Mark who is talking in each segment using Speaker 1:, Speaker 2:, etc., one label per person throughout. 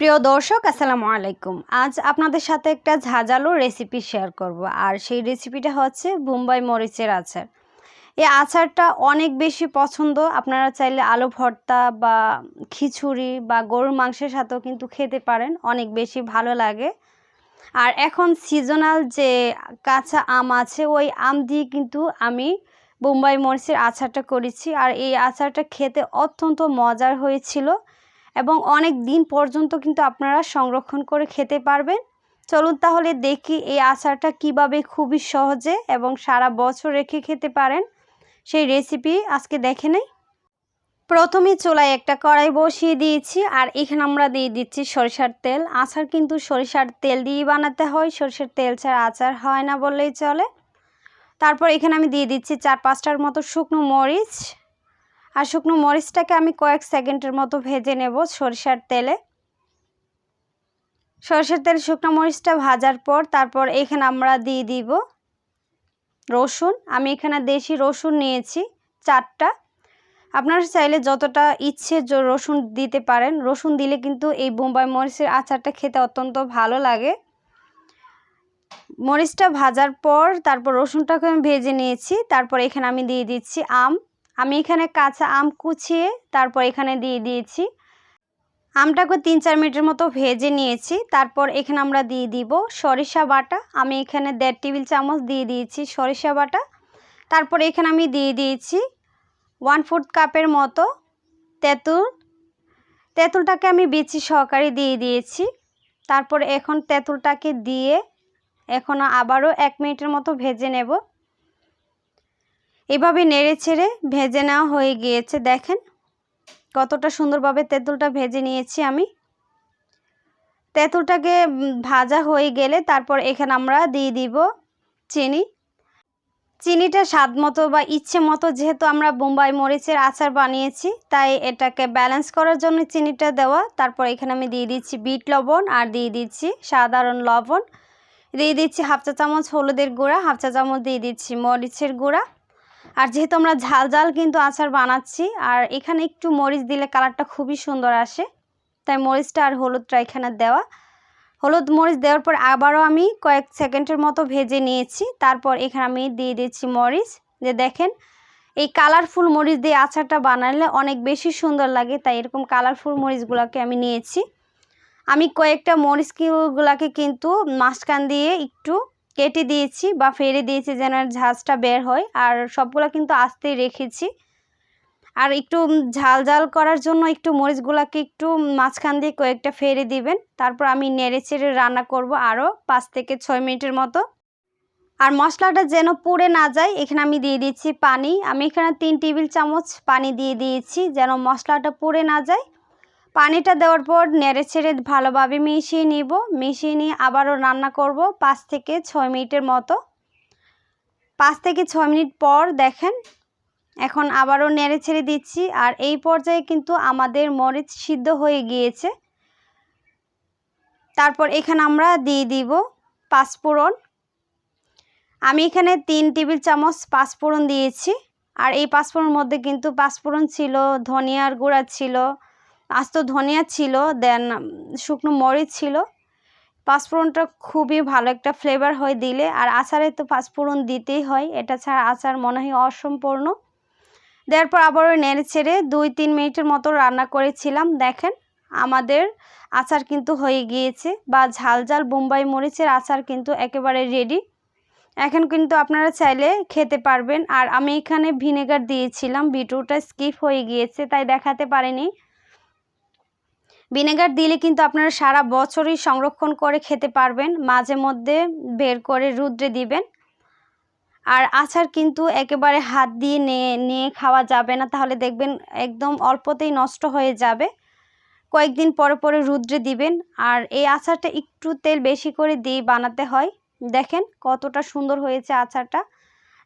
Speaker 1: প্রিয় দর্শক, আসসালামু আলাইকুম। আজ আপনাদের সাথে একটা ঝাঁঝালো রেসিপি শেয়ার করব, আর সেই রেসিপিটা হচ্ছে বোম্বাই মরিচের আচার। এই আচারটা অনেক বেশি পছন্দ, আপনারা চাইলে আলু ভর্তা বা খিচুড়ি বা গরুর মাংসের সাথেও কিন্তু খেতে পারেন, অনেক বেশি ভালো লাগে। আর এখন সিজনাল যে কাঁচা আম আছে, ওই আম দিয়ে কিন্তু আমি বোম্বাই মরিচের আচারটা করেছি, আর এই আচারটা খেতে অত্যন্ত মজার হয়েছিল। এবং অনেক দিন পর্যন্ত কিন্তু আপনারা সংরক্ষণ করে খেতে পারবেন। চলুন তাহলে দেখি এই আচারটা কীভাবে খুবই সহজে এবং সারা বছর রেখে খেতে পারেন। সেই রেসিপি আজকে দেখে নেই। প্রথমে চুলায় একটা কড়াই বসিয়ে দিয়েছি আর এখানে আমরা দিয়ে দিচ্ছি সরিষার তেল। আচার কিন্তু সরিষার তেল দিয়ে বানাতে হয়, সরিষার তেল ছাড়া আচার হয় না বললেই চলে। তারপর এখানে আমি দিয়ে দিচ্ছি চার পাঁচটার মতো শুকনো মরিচ। আর শুকনো মরিচটাকে আমি কয়েক সেকেন্ডের মতো ভেজে নেব সরিষার তেলে। সরষের তেল শুকনো মরিচটা ভাজার পর তারপর এখানে আমরা দিয়ে দিব রসুন। আমি এখানে দেশি রসুন নিয়েছি চারটা। আপনারা চাইলে যতটা ইচ্ছে রসুন দিতে পারেন। রসুন দিলে কিন্তু এই বোম্বাই মরিচের আচারটা খেতে অত্যন্ত ভালো লাগে। মরিচটা ভাজার পর তারপর রসুনটাকে আমি ভেজে নিয়েছি। তারপর এখানে আমি দিয়ে দিচ্ছি আম। আমি এখানে কাঁচা আম কুচিয়ে তারপর এখানে দিয়ে দিয়েছি। আমটাকে তিন চার মিনিটের মতো ভেজে নিয়েছি। তারপর এখানে আমরা দিয়ে দিব সরিষা বাটা। আমি এখানে দেড় টেবিল চামচ দিয়ে দিয়েছি সরিষা বাটা। তারপর এখানে আমি দিয়ে দিয়েছি ওয়ান ফোর্থ কাপের মতো তেঁতুল। তেঁতুলটাকে আমি বিচি সহকারে দিয়ে দিয়েছি। তারপর এখন তেঁতুলটাকে দিয়ে এখন আবারও এক মিনিটের মতো ভেজে নেব। এভাবে নেড়ে ছেড়ে ভেজে নেওয়া হয়ে গিয়েছে, দেখেন। কতটা সুন্দরভাবে তেঁতুলটা ভেজে নিয়েছি আমি। তেঁতুলটাকে ভাজা হয়ে গেলে তারপর এখানে আমরা দিয়ে দিব চিনি। চিনিটা স্বাদ মতো বা ইচ্ছে মতো যেহেতু আমরা বোম্বাই মরিচের আচার বানিয়েছি, তাই এটাকে ব্যালেন্স করার জন্য চিনিটা দেওয়া। তারপর এখানে আমি দিয়ে দিচ্ছি বিট লবণ আর দিয়ে দিচ্ছি সাধারণ লবণ। দিয়ে দিচ্ছি হাফ চা চামচ হলুদের গুঁড়া, হাফ চা চামচ দিয়ে দিচ্ছি মরিচের গুঁড়া। আর যেহেতু আমরা ঝাল ঝাল কিন্তু আচার বানাচ্ছি, আর এখানে একটু মরিচ দিলে কালারটা খুবই সুন্দর আসে, তাই মরিচটা আর হলুদটা এখানে দেওয়া। হলুদ মরিচ দেওয়ার পর আবারও আমি কয়েক সেকেন্ডের মতো ভেজে নিয়েছি, তারপর এখানে আমি দিয়ে দিচ্ছি মরিচ। যে দেখেন, এই কালারফুল মরিচ দিয়ে আচারটা বানালে অনেক বেশি সুন্দর লাগে, তাই এরকম কালারফুল মরিচগুলোকে আমি নিয়েছি। আমি কয়েকটা মরিচগুলোকে কিন্তু মাঝখান দিয়ে একটু কেটে দিয়েছি বা ফেলে দিয়েছি যেন ঝাঁজটা বের হয়। আর সবগুলো কিন্তু আস্তেই রেখেছি। আর একটু ঝাল ঝাল করার জন্য একটু মরিচগুলোকে একটু মাঝখান দিয়ে কয়েকটা ফেরে দিবেন। তারপর আমি নেড়ে চেড়ে রান্না করব আরও পাঁচ থেকে ছয় মিনিটের মতো। আর মশলাটা যেন পুড়ে না যায়, এখানে আমি দিয়ে দিচ্ছি পানি। আমি এখানে তিন টেবিল চামচ পানি দিয়ে দিয়েছি যেন মশলাটা পুড়ে না যায়। পানিটা দেওয়ার পর নেড়ে ছেড়ে ভালোভাবে মিশিয়ে নিব। মিশিয়ে নিয়ে আবারও রান্না করব পাঁচ থেকে ছয় মিনিটের মতো। পাঁচ থেকে ছয় মিনিট পর দেখেন, এখন আবারও নেড়ে ছেড়ে দিচ্ছি। আর এই পর্যায়ে কিন্তু আমাদের মরিচ সিদ্ধ হয়ে গিয়েছে। তারপর এখানে আমরা দিয়ে দিব পাঁচফোড়ন আমি এখানে তিন টেবিল চামচ পাঁচফোড়ন দিয়েছি। আর এই পাঁচফোড়নের মধ্যে কিন্তু পাঁচফোড়ন ছিল, ধনিয়ার গুঁড়া ছিল আস্ত ধনিয়া ছিল দেন শুকনো মরিচ ছিল। পাঁচফোড়নটা খুবই ভালো একটা ফ্লেভার হয় দিলে, আর আচারে তো পাঁচফোড়ন দিতেই হয়, এটা ছাড়া আচার মনে হয় অসম্পূর্ণ। দেওয়ার পর আবারও নেড়ে ছেড়ে দুই তিন মিনিটের মতো রান্না করেছিলাম, দেখেন, আমাদের আচার কিন্তু হয়ে গিয়েছে, বা ঝাল ঝাল বোম্বাই মরিচের আচার কিন্তু একেবারে রেডি এখন কিন্তু আপনারা চাইলে খেতে পারবেন, আর আমি এখানে ভিনেগার দিয়েছিলাম, বিটরুটটা স্কিপ হয়ে গিয়েছে, তাই দেখাতে পারিনি। ভিনেগার দিলে কিন্তু আপনারা সারা বছরই সংরক্ষণ করে খেতে পারবেন, মাঝে মধ্যে বের করে রুদ্রে দিবেন। আর আচার কিন্তু একেবারে হাত দিয়ে নিয়ে নিয়ে খাওয়া যাবে না, তাহলে দেখবেন একদম অল্পতেই নষ্ট হয়ে যাবে। কয়েকদিন পরে পরে রুদ্রে দিবেন, আর এই আচারটা একটু তেল বেশি করে দিয়ে বানাতে হয়। দেখেন কতটা সুন্দর হয়েছে আচারটা।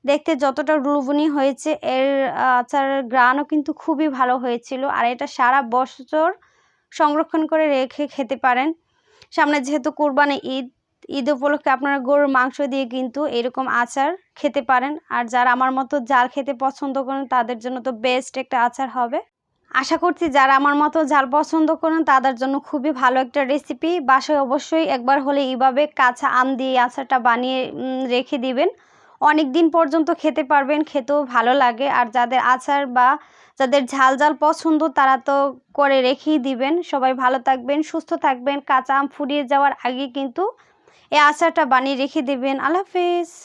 Speaker 1: দেখতে যতটা রুবনি হয়েছে, এর আচারের গ্রানও কিন্তু খুবই ভালো হয়েছিল, আর এটা সারা বছর সংরক্ষণ করে রেখে খেতে পারেন। সামনে যেহেতু কোরবানি ঈদ ঈদ উপলক্ষে আপনারা গরুর মাংস দিয়ে কিন্তু এরকম আচার খেতে পারেন। আর যারা আমার মতো জাল খেতে পছন্দ করেন, তাদের জন্য তো বেস্ট একটা আচার হবে। আশা করছি যারা আমার মতো ঝাল পছন্দ করেন, তাদের জন্য খুবই ভালো একটা রেসিপি বাসায় অবশ্যই একবার হলে এইভাবে কাঁচা আম দিয়ে আচারটা বানিয়ে রেখে দিবেন। অনেক দিন পর্যন্ত খেতে পারবেন, খেতেও ভালো লাগে। আর যাদের আচার বা যাদের ঝাল ঝাল পছন্দ, তারা তো করে রেখেই দিবেন। সবাই ভালো থাকবেন, সুস্থ থাকবেন। কাঁচা আম ফুরিয়ে যাওয়ার আগে কিন্তু এই আচারটা বানিয়ে রেখে দেবেন। আল্লাহ হাফেজ।